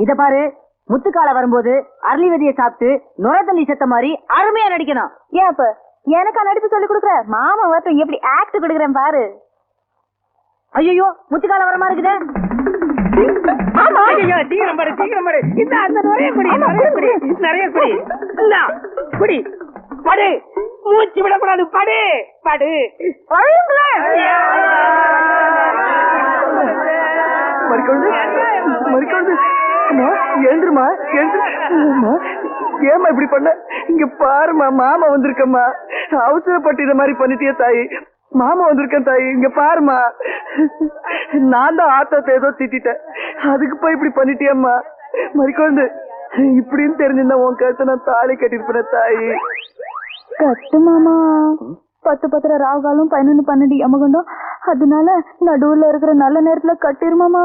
இத பாரு முத்துக்கால வரும்போது அரளி விதையை சாப்பிட்டு நுர தண்ணி செத்த மாதிரி அருமையா நடிக்கணும். ஏன் அப்ப? எனக்கா நடிப்பு சொல்லி கொடுக்குற? மாமா வரட்டும் எப்படி ஆக்ட் கொடுக்குறேன் பாரு. ஐயோ முத்துக்கால வர மாதிரி இருக்குதே. சீக்கிரம் பாரு சீக்கிரம் பாரு. இந்த அந்த நிறைய குடி நிறைய குடி நிறைய குடி. குடி. படு. மூச்சு விடக்கூடாது படு. படு. மறிக்கொழுந்து அம்மா எழுந்துருமா எழுந்துருமா ஏமா ஏம்மா இப்படி பண்ண? இங்க பாருமா மாமா வந்திருக்கம்மா. அவசரப்பட்டு இத மாதிரி பண்ணிட்டியே தாய். மாமா வந்திருக்கேன் தாய் இங்க பாருமா நான் தான் ஆட்டத்தை ஏதோ திட்டிட்டேன். அதுக்கு போய் இப்படி பண்ணிட்டியம்மா. மறிக்கொண்டு. இப்படின்னு தெரிஞ்சிருந்தா உன் கருத்தை நான் தாலி கட்டிருப்பேன் தாய். கட்டு மாமா. பத்து பத்திர ராகாலும் பதினொன்று பன்னெண்டு யமகண்டம் அதனால நடுவுல இருக்கிற நல்ல நேரத்துல கட்டிருமாமா